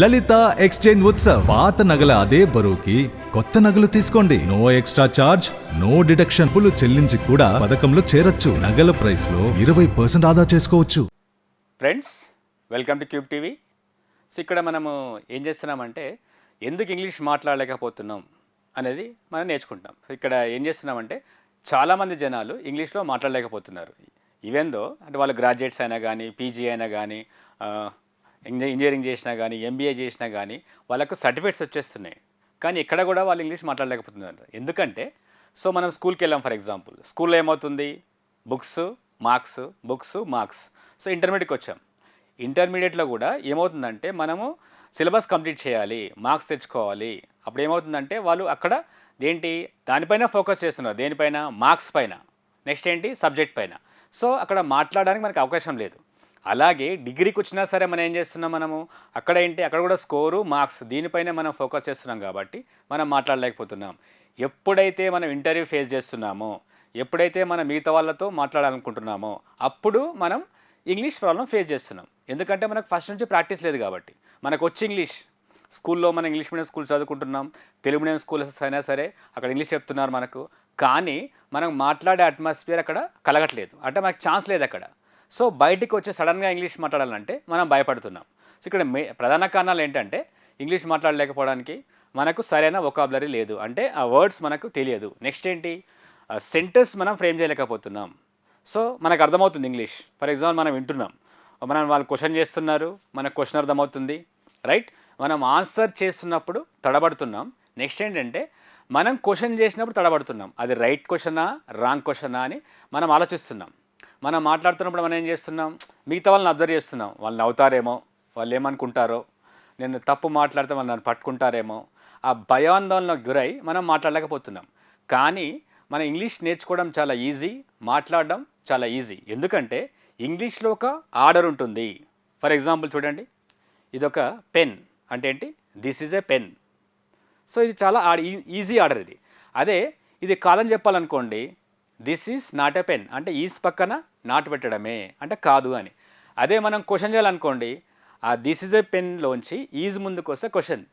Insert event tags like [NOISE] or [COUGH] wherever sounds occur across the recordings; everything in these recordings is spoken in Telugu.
లలిత ఎక్స్చేంజ్ ఉత్సవ్. పాత నగల అదే బరువుకి కొత్త నగలు తీసుకోండి. No extra charge no deduction పులు చెల్లించి కూడా పథకంలో చేరొచ్చు. నగల ప్రైస్లో ఇరవై పర్సెంట్ ఆదా చేసుకోవచ్చు. Friends welcome to Cube TV. So ఇక్కడ మనము ఏం చేస్తున్నామంటే ఎందుకు ఇంగ్లీష్ మాట్లాడలేకపోతున్నాం అనేది మనం నేర్చుకుంటాం. ఇక్కడ ఏం చేస్తున్నామంటే చాలామంది జనాలు ఇంగ్లీష్లో మాట్లాడలేకపోతున్నారు. ఈవెందో అంటే వాళ్ళు గ్రాడ్యుయేట్స్ అయినా కానీ పీజీ అయినా కానీ ఇంజనీరింగ్ చేసినా కానీ ఎంబీఏ చేసినా కానీ వాళ్ళకు సర్టిఫికేట్స్ వచ్చేస్తున్నాయి. కానీ ఇక్కడ కూడా వాళ్ళు ఇంగ్లీష్ మాట్లాడలేకపోతున్నారు. ఎందుకంటే సో మనం స్కూల్కి వెళ్ళాం ఫర్ ఎగ్జాంపుల్. స్కూల్లో ఏమవుతుంది? Books marks books marks. So ఇంటర్మీడియట్కి వచ్చాం. ఇంటర్మీడియట్లో కూడా ఏమవుతుందంటే మనము సిలబస్ కంప్లీట్ చేయాలి మార్క్స్ తెచ్చుకోవాలి. అప్పుడు ఏమవుతుందంటే వాళ్ళు అక్కడ ఏంటి దానిపైన ఫోకస్ చేస్తున్నారు. దేనిపైన? మార్క్స్ పైన. నెక్స్ట్ ఏంటి? సబ్జెక్ట్ పైన. సో అక్కడ మాట్లాడడానికి మనకు అవకాశం లేదు. అలాగే డిగ్రీకి వచ్చినా సరే మనం ఏం చేస్తున్నాం మనము? అక్కడ ఏంటి? అక్కడ కూడా స్కోరు మార్క్స్ దీనిపైనే మనం ఫోకస్ చేస్తున్నాం కాబట్టి మనం మాట్లాడలేకపోతున్నాం. ఎప్పుడైతే మనం ఇంటర్వ్యూ ఫేస్ చేస్తున్నామో ఎప్పుడైతే మనం మిగతా వాళ్ళతో మాట్లాడాలనుకుంటున్నామో అప్పుడు మనం ఇంగ్లీష్ ప్రాబ్లం ఫేస్ చేస్తున్నాం. ఎందుకంటే మనకు ఫస్ట్ నుంచి ప్రాక్టీస్ లేదు కాబట్టి. మనకు వచ్చి ఇంగ్లీష్. స్కూల్లో మనం ఇంగ్లీష్ మీడియం స్కూల్ చదువుకుంటున్నాం. తెలుగు మీడియం స్కూల్స్ అయినా సరే అక్కడ ఇంగ్లీష్ చెప్తున్నారు మనకు. కానీ మనం మాట్లాడే అట్మాస్ఫియర్ అక్కడ కలగట్లేదు. అంటే మనకు ఛాన్స్ లేదు అక్కడ. సో బయటికి వచ్చి సడన్గా ఇంగ్లీష్ మాట్లాడాలంటే మనం భయపడుతున్నాం. సో ఇక్కడ మే ప్రధాన కారణాలు ఏంటంటే ఇంగ్లీష్ మాట్లాడలేకపోవడానికి మనకు సరైన ఒకాబులరీ లేదు. అంటే ఆ వర్డ్స్ మనకు తెలియదు. నెక్స్ట్ ఏంటి? సెంటెన్స్ మనం ఫ్రేమ్ చేయలేకపోతున్నాం. సో మనకు అర్థమవుతుంది ఇంగ్లీష్. ఫర్ ఎగ్జాంపుల్ మనం వింటున్నాం. మనం వాళ్ళు క్వశ్చన్ చేస్తున్నారు. మనకు క్వశ్చన్ అర్థమవుతుంది. రైట్ మనం ఆన్సర్ చేస్తున్నప్పుడు తడబడుతున్నాం. నెక్స్ట్ ఏంటంటే మనం క్వశ్చన్ చేసినప్పుడు తడబడుతున్నాం. అది రైట్ క్వశ్చనా రాంగ్ క్వశ్చనా అని మనం ఆలోచిస్తున్నాం. మనం మాట్లాడుతున్నప్పుడు మనం ఏం చేస్తున్నాం? మిగతా వాళ్ళని అబ్జర్వ్ చేస్తున్నాం. వాళ్ళు నవ్వుతారేమో వాళ్ళు ఏమనుకుంటారో నేను తప్పు మాట్లాడితే వాళ్ళు నన్ను పట్టుకుంటారేమో ఆ భయాందోళనకు గురై మనం మాట్లాడలేకపోతున్నాం. కానీ మన ఇంగ్లీష్ నేర్చుకోవడం చాలా ఈజీ మాట్లాడడం చాలా ఈజీ. ఎందుకంటే ఇంగ్లీష్లో ఒక ఆర్డర్ ఉంటుంది. ఫర్ ఎగ్జాంపుల్ చూడండి. ఇదొక పెన్. అంటే ఏంటి? This is a pen. So ఇది చాలా ఈజీ ఆర్డర్ ఇది. అదే ఇది కాదని చెప్పాలనుకోండి this is not a pen. అంటే ఈజ్ పక్కన నాటు పెట్టడమే అంటే కాదు అని. అదే మనం క్వశ్చన్ చేయాలనుకోండి ఆ దిస్ ఇస్ ఎ పెన్లోంచి ఈజ్ ముందుకు వస్తే క్వశ్చన్.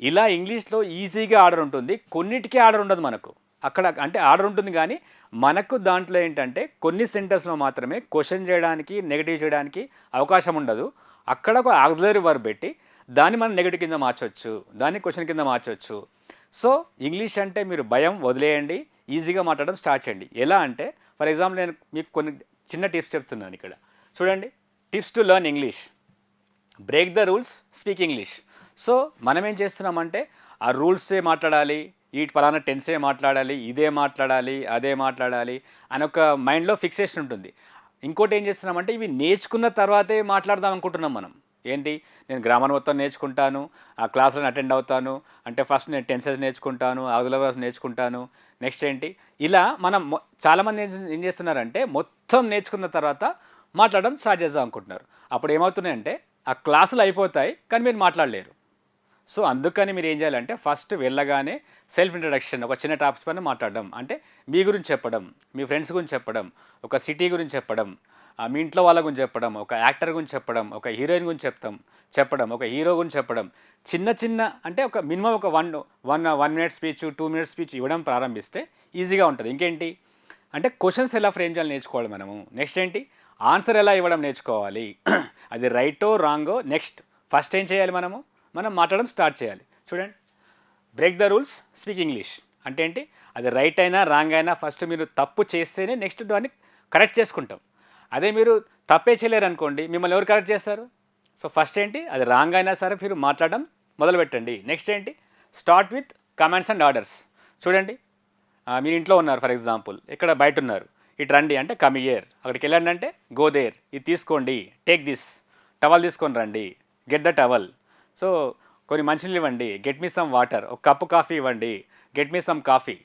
ఇలా ఇంగ్లీష్లో ఈజీగా ఆర్డర్ ఉంటుంది కొన్నిటికీ ఆర్డర్ ఉండదు మనకు. అక్కడ అంటే ఆర్డర్ ఉంటుంది కానీ మనకు దాంట్లో ఏంటంటే కొన్ని సెంటెన్స్లో మాత్రమే క్వశ్చన్ చేయడానికి నెగిటివ్ చేయడానికి అవకాశం ఉండదు. అక్కడ ఒక ఆక్సిలరీ వర్బ్ పెట్టి దాన్ని మనం నెగిటివ్ కింద మార్చవచ్చు దాన్ని క్వశ్చన్ కింద మార్చవచ్చు సో ఇంగ్లీష్ అంటే మీరు భయం వదిలేయండి ఈజీగా మాట్లాడడం స్టార్ట్ చేయండి. ఎలా అంటే ఫర్ ఎగ్జాంపుల్ నేను మీకు కొన్ని చిన్న టిప్స్ చెప్తున్నాను ఇక్కడ. చూడండి tips to learn English break the rules speak English so మనం ఏం చేస్తున్నామంటే ఆ రూల్సే మాట్లాడాలి ఈ ఫలానా టెన్సే మాట్లాడాలి ఇదే మాట్లాడాలి అదే మాట్లాడాలి అని ఒక మైండ్లో ఫిక్సేషన్ ఉంటుంది. ఇంకోటి ఏం చేస్తున్నామంటే ఇవి నేర్చుకున్న తర్వాతే మాట్లాడదాం అనుకుంటున్నాం మనం. ఏంటి? నేను గ్రామర్ మొత్తం నేర్చుకుంటాను ఆ క్లాసులను అటెండ్ అవుతాను అంటే ఫస్ట్ నేను టెన్సెస్ నేర్చుకుంటాను ఆదులవర్స్ నేర్చుకుంటాను. నెక్స్ట్ ఏంటి? ఇలా మనం చాలామంది ఏం ఏం చేస్తున్నారంటే మొత్తం నేర్చుకున్న తర్వాత మాట్లాడడం స్టార్ట్ చేద్దాం అనుకుంటున్నారు. అప్పుడు ఏమవుతున్నాయంటే ఆ క్లాసులు అయిపోతాయి కానీ మీరు మాట్లాడలేరు. సో అందుకని మీరు ఏం చేయాలంటే ఫస్ట్ వెళ్ళగానే సెల్ఫ్ ఇంట్రడక్షన్ ఒక చిన్న టాపిక్స్ పైన మాట్లాడడం. అంటే మీ గురించి చెప్పడం మీ ఫ్రెండ్స్ గురించి చెప్పడం ఒక సిటీ గురించి చెప్పడం మీ ఇంట్లో వాళ్ళ గురించి చెప్పడం ఒక యాక్టర్ గురించి చెప్పడం ఒక హీరోయిన్ గురించి చెప్తాం చెప్పడం ఒక హీరో గురించి చెప్పడం. చిన్న చిన్న అంటే ఒక మినిమం ఒక one one one minute speech two minutes speech ఇవ్వడం ప్రారంభిస్తే ఈజీగా ఉంటుంది. ఇంకేంటి? అంటే క్వశ్చన్స్ ఎలా ఫ్రేమ్ చేయాలి నేర్చుకోవాలి మనము. నెక్స్ట్ ఏంటి? ఆన్సర్ ఎలా ఇవ్వడం నేర్చుకోవాలి? [CLEARS THROAT] అది రైటో రాంగో నెక్స్ట్. ఫస్ట్ ఏం చేయాలి మనము? మనం మాట్లాడడం స్టార్ట్ చేయాలి. చూడండి. Break the rules speak English అంటే ఏంటి? అది రైట్ అయినా రాంగ్ అయినా ఫస్ట్ మీరు తప్పు చేస్తేనే నెక్స్ట్ దాన్ని కరెక్ట్ చేసుకుంటాం. అదే మీరు తప్పే చేయలేరు అనుకోండి మిమ్మల్ని ఎవరు కరెక్ట్ చేస్తారు? సో ఫస్ట్ ఏంటి? అది రాంగ్ అయినా సరే మీరు మాట్లాడడం మొదలు పెట్టండి నెక్స్ట్ ఏంటి? Start with commands and orders చూడండి. మీరు ఇంట్లో ఉన్నారు ఫర్ ఎగ్జాంపుల్ ఇక్కడ బయట ఉన్నారు. ఇటు రండి అంటే కమ్ ఇయర్ అక్కడికి వెళ్ళండి అంటే గో దేర్ ఇది తీసుకోండి. టేక్ దిస్ టవల్ తీసుకొని రండి. గెట్ ద టవల్ సో కొన్ని మనుషులు ఇవ్వండి. గెట్ మీ సమ్ వాటర్ ఒక కప్పు కాఫీ ఇవ్వండి. Get me some coffee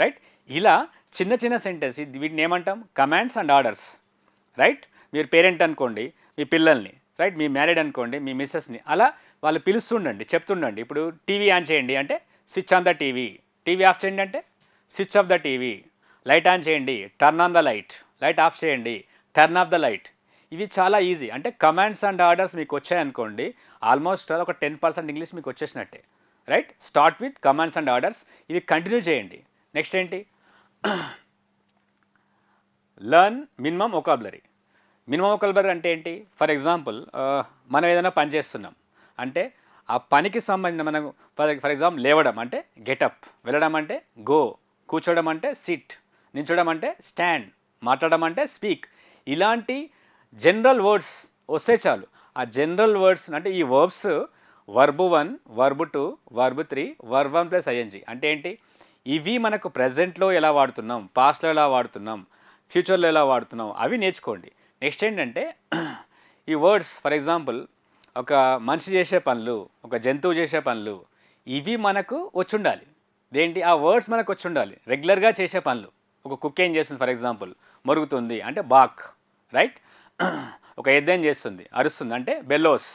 right ఇలా చిన్న చిన్న సెంటెన్స్ వీటిని ఏమంటాం? కమాండ్స్ అండ్ ఆర్డర్స్ రైట్ మీరు పేరెంట్ అనుకోండి మీ పిల్లల్ని. రైట్ మీ మ్యారీడ్ అనుకోండి మీ మిస్సెస్ని అలా వాళ్ళు పిలుస్తుండండి చెప్తుండండి. ఇప్పుడు టీవీ ఆన్ చేయండి అంటే switch on the TV TV off చేయండి అంటే switch off the TV light on చేయండి. Turn on the light light off చేయండి. టర్న్ ఆఫ్ ద లైట్ ఇవి చాలా ఈజీ అంటే కమాండ్స్ అండ్ ఆర్డర్స్ మీకు వచ్చాయనుకోండి ఆల్మోస్ట్ ఒక టెన్ పర్సెంట్ ఇంగ్లీష్ మీకు వచ్చేసినట్టే. Right start with commands and orders ఇవి కంటిన్యూ చేయండి. నెక్స్ట్ ఏంటి? Learn minimum vocabulary minimum vocabulary అంటే ఏంటి? ఫర్ ఎగ్జాంపుల్ మనం ఏదైనా పని చేస్తున్నాం. అంటే ఆ పనికి సంబంధించిన మనం ఫర్ ఫర్ ఎగ్జాంపుల్ లేవడం అంటే గెటప్ వెళ్ళడం అంటే గో కూర్చోవడం అంటే సిట్ నించోవడం అంటే స్టాండ్ మాట్లాడడం అంటే స్పీక్ ఇలాంటి జనరల్ వర్డ్స్ వస్తే చాలు. ఆ జనరల్ వర్డ్స్ అంటే ఈ verbs verb one verb two verb three verb one plus ING అంటే ఏంటి? ఇవి మనకు ప్రజెంట్లో ఎలా వాడుతున్నాం? పాస్ట్లో ఎలా వాడుతున్నాం? ఫ్యూచర్లో ఎలా వాడుతున్నాం? అవి నేర్చుకోండి. నెక్స్ట్ ఏంటంటే ఈ వర్డ్స్ ఫర్ ఎగ్జాంపుల్ ఒక మనిషి చేసే పనులు ఒక జంతువు చేసే పనులు ఇవి మనకు వచ్చుండాలి. దేంటి ఆ వర్డ్స్ మనకు వచ్చుండాలి. రెగ్యులర్గా చేసే పనులు. ఒక కుక్ ఏం చేస్తుంది? ఫర్ ఎగ్జాంపుల్ మరుగుతుంది. అంటే బాక్ రైట్ ఒక ఎద్దేం చేస్తుంది? అరుస్తుంది. అంటే బెల్లోస్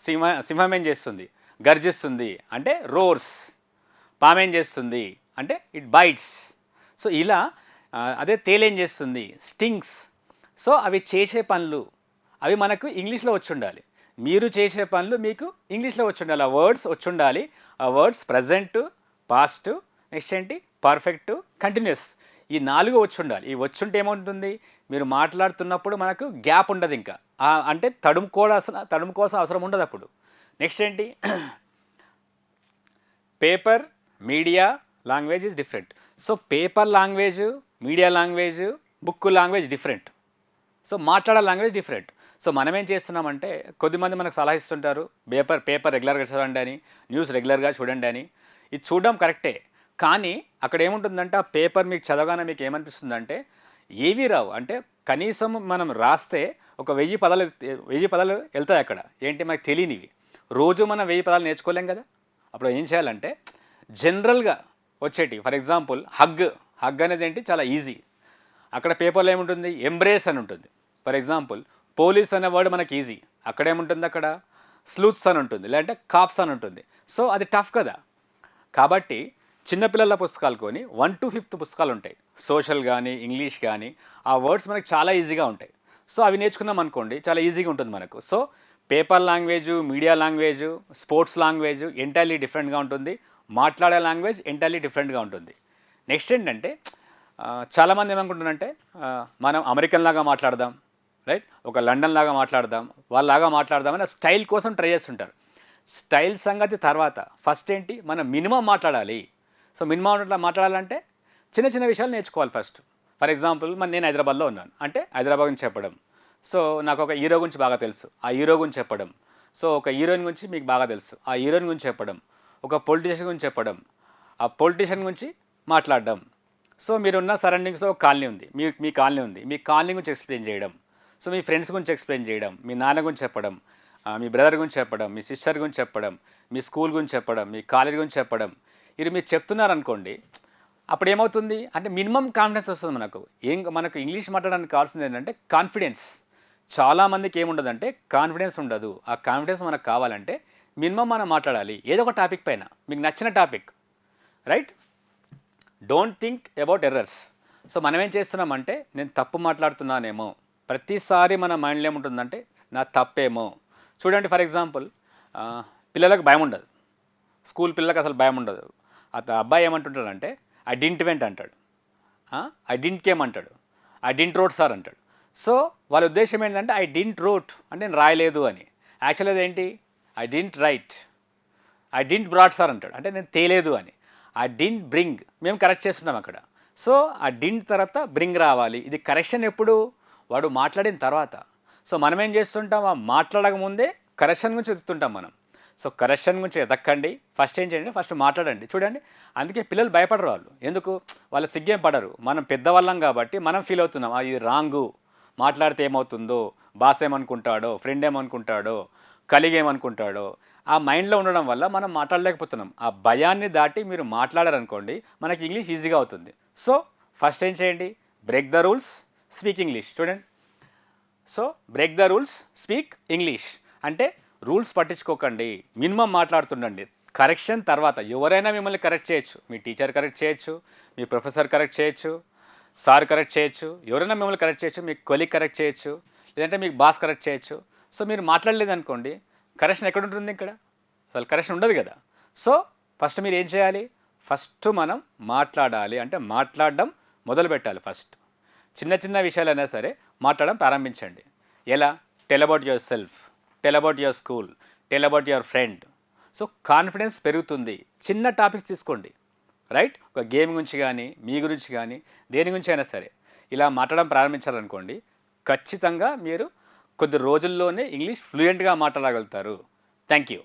సింహ సింహం ఏం చేస్తుంది? గర్జిస్తుంది. అంటే రోర్స్ పామేం చేస్తుంది? అంటే ఇట్ బైట్స్ సో ఇలా అదే తేలేం చేస్తుంది? స్టింగ్స్ సో అవి చేసే పనులు. అవి మనకు ఇంగ్లీష్లో వచ్చి ఉండాలి మీరు చేసే పనులు మీకు ఇంగ్లీష్లో వచ్చి ఉండాలి ఆ వర్డ్స్ వచ్చి ఉండాలి ఆ వర్డ్స్ ప్రజెంట్ పాస్ట్ నెక్స్ట్ ఏంటి? పర్ఫెక్ట్ కంటిన్యూస్ ఈ నాలుగు వచ్చి ఉండాలి ఈ వచ్చుంటే ఏముంటుంది మీరు మాట్లాడుతున్నప్పుడు మనకు గ్యాప్ ఉండదు ఇంకా. అంటే తడుముకోవాల్సిన తడుముకోవాల్సిన అవసరం ఉండదు అప్పుడు. నెక్స్ట్ ఏంటి? Paper media language is different. So paper language media language book language different. So మాట్లాడే లాంగ్వేజ్ డిఫరెంట్. సో మనం ఏం చేస్తున్నామంటే కొద్దిమంది మనకు సలహా ఇస్తుంటారు పేపర్ పేపర్ రెగ్యులర్గా చదవండి అని న్యూస్ రెగ్యులర్గా చూడండి అని. ఇది చూడడం కరెక్టే. కానీ అక్కడ ఏముంటుందంటే ఆ పేపర్ మీకు చదవగానే మీకు ఏమనిపిస్తుందంటే ఏవి రావు? అంటే కనీసం మనం రాస్తే ఒక వెయ్యి పదాలు వెయ్యి పదాలు వెళ్తాయి అక్కడ. ఏంటి మనకు తెలియనివి. రోజు మనం వెయ్యి పదాలు నేర్చుకోలేం కదా? అప్పుడు ఏం చేయాలంటే జనరల్గా వచ్చేటి ఫర్ ఎగ్జాంపుల్ హగ్. హగ్ అనేది ఏంటి? చాలా ఈజీ. అక్కడ పేపర్లో ఏముంటుంది? ఎంబ్రేస్ అని ఉంటుంది. ఫర్ ఎగ్జాంపుల్ పోలీస్ అనే వర్డ్ మనకి ఈజీ. అక్కడ ఏముంటుంది అక్కడ? స్లూత్స్ అని ఉంటుంది. లేదంటే కాప్స్ అని ఉంటుంది. సో అది టఫ్ కదా. కాబట్టి చిన్నపిల్లల పుస్తకాలు కొని వన్ టు ఫిఫ్త్ పుస్తకాలు ఉంటాయి. సోషల్ కానీ ఇంగ్లీష్ కానీ ఆ వర్డ్స్ మనకి చాలా ఈజీగా ఉంటాయి. సో అవి నేర్చుకున్నాం అనుకోండి చాలా ఈజీగా ఉంటుంది మనకు. So paper language media language sports language entirely డిఫరెంట్గా ఉంటుంది. మాట్లాడే లాంగ్వేజ్ ఎంటైర్లీ డిఫరెంట్గా ఉంటుంది. నెక్స్ట్ ఏంటంటే చాలామంది ఏమనుకుంటున్నారంటే మనం అమెరికన్ లాగా మాట్లాడదాం రైట్? ఒక లండన్ లాగా మాట్లాడదాం వాళ్ళలాగా మాట్లాడదామని స్టైల్ కోసం ట్రై చేస్తుంటారు. స్టైల్ సంగతి తర్వాత ఫస్ట్ ఏంటి? మనం మినిమం మాట్లాడాలి. సో మినిమం మాట్లాడాలంటే చిన్న చిన్న విషయాలు నేర్చుకోవాలి ఫస్ట్. ఫర్ ఎగ్జాంపుల్ మరి నేను హైదరాబాద్లో ఉన్నాను. అంటే హైదరాబాద్ గురించి చెప్పడం. సో నాకు ఒక హీరో గురించి బాగా తెలుసు. ఆ హీరో గురించి చెప్పడం. సో ఒక హీరోయిన్ గురించి మీకు బాగా తెలుసు. ఆ హీరోయిన్ గురించి చెప్పడం. ఒక పొలిటీషియన్ గురించి చెప్పడం. ఆ పొలిటీషియన్ గురించి మాట్లాడడం. సో మీరున్న సరౌండింగ్స్లో ఒక కాలనీ ఉంది. మీ మీ కాలనీ ఉంది. మీ కాలనీ గురించి ఎక్స్ప్లెయిన్ చేయడం. సో మీ ఫ్రెండ్స్ గురించి ఎక్స్ప్లెయిన్ చేయడం. మీ నాన్న గురించి చెప్పడం. మీ బ్రదర్ గురించి చెప్పడం. మీ సిస్టర్ గురించి చెప్పడం. మీ స్కూల్ గురించి చెప్పడం. మీ కాలేజ్ గురించి చెప్పడం. ఇది మీరు చెప్తున్నారనుకోండి అప్పుడు ఏమవుతుంది అంటే మినిమం కాన్ఫిడెన్స్ వస్తుంది మనకు. ఏం మనకు ఇంగ్లీష్ మాట్లాడడానికి కావాల్సింది ఏంటంటే కాన్ఫిడెన్స్ చాలామందికి ఏముండదంటే కాన్ఫిడెన్స్ ఉండదు. ఆ కాన్ఫిడెన్స్ మనకు కావాలంటే మినిమం మనం మాట్లాడాలి. ఏదో ఒక టాపిక్ పైన. మీకు నచ్చిన topic right don't think about errors so మనం ఏం చేస్తున్నామంటే నేను తప్పు మాట్లాడుతున్నానేమో. ప్రతిసారి మన మైండ్లో ఏముంటుందంటే నా తప్పేమో. చూడండి ఫర్ ఎగ్జాంపుల్ పిల్లలకు భయం ఉండదు స్కూల్ పిల్లలకు అసలు భయం ఉండదు అత అబ్బాయి ఏమంటుంటాడంటే ఐ డింట్ వెంట్ అంటాడు. ఐ డింట్ కేమ్ అంటాడు. ఐ డింట్ రోడ్ సార్ అంటాడు. సో వాళ్ళ ఉద్దేశం ఏంటంటే ఐ డింట్ రోట్ అంటే నేను రాయలేదు అని. యాక్చువల్ అదేంటి? I didn't write I didn't brought sir అంటాడు. అంటే నేను తేలేదు అని. ఐ డింట్ బ్రింగ్ మేము కరెక్ట్ చేస్తున్నాం అక్కడ. సో ఆ డింట్ తర్వాత బ్రింగ్ రావాలి. ఇది కరెక్షన్ ఎప్పుడు? వాడు మాట్లాడిన తర్వాత. సో మనం ఏం చేస్తుంటాం? ఆ మాట్లాడక ముందే కరెక్షన్ గురించి వెతుకుతుంటాం మనం. సో కరెక్షన్ గురించి ఎదక్కండి ఫస్ట్ ఏం చేయండి? ఫస్ట్ మాట్లాడండి. చూడండి. అందుకే పిల్లలు భయపడరు వాళ్ళు. ఎందుకు? వాళ్ళు సిగ్గేం పడరు. మనం పెద్దవాళ్ళం కాబట్టి మనం ఫీల్ అవుతున్నాం. అది ఇది రాంగు మాట్లాడితే ఏమవుతుందో? బాస్ ఏమనుకుంటాడో? ఫ్రెండ్ ఏమనుకుంటాడో? కలిగి ఏమనుకుంటాడో? ఆ మైండ్లో ఉండడం వల్ల మనం మాట్లాడలేకపోతున్నాం. ఆ భయాన్ని దాటి మీరు మాట్లాడారనుకోండి మనకి ఇంగ్లీష్ ఈజీగా అవుతుంది. సో ఫస్ట్ ఏం చేయండి? Break the rules speak English చూడండి. So break the rules speak English అంటే రూల్స్ పట్టించుకోకండి. మినిమం మాట్లాడుతుండండి. కరెక్షన్ తర్వాత ఎవరైనా మిమ్మల్ని కరెక్ట్ చేయొచ్చు. మీ టీచర్ కరెక్ట్ చేయొచ్చు. మీ ప్రొఫెసర్ కరెక్ట్ చేయొచ్చు. సార్ కరెక్ట్ చేయొచ్చు. ఎవరైనా మిమ్మల్ని కరెక్ట్ చేయొచ్చు. మీ కొలీగ్ కరెక్ట్ చేయొచ్చు. లేదంటే మీకు బాస్ కరెక్ట్ చేయొచ్చు. సో మీరు మాట్లాడలేదు అనుకోండి కరెక్షన్ ఎక్కడ ఉంటుంది ఇక్కడ? అసలు కరెక్షన్ ఉండదు కదా. సో ఫస్ట్ మీరు ఏం చేయాలి? ఫస్ట్ మనం మాట్లాడాలి. అంటే మాట్లాడడం మొదలు పెట్టాలి ఫస్ట్. చిన్న చిన్న విషయాలైనా సరే మాట్లాడడం ప్రారంభించండి. ఎలా? Tell about yourself tell about your school tell about your friend so confidence పెరుగుతుంది. చిన్న టాపిక్స్ తీసుకోండి. రైట్ ఒక గేమ్ గురించి కానీ మీ గురించి కానీ దేని గురించి అయినా సరే. ఇలా మాట్లాడడం ప్రారంభించారనుకోండి ఖచ్చితంగా మీరు కొద్ది రోజుల్లోనే ఇంగ్లీష్ ఫ్లూయెంట్గా మాట్లాడగలుగుతారు. Thank you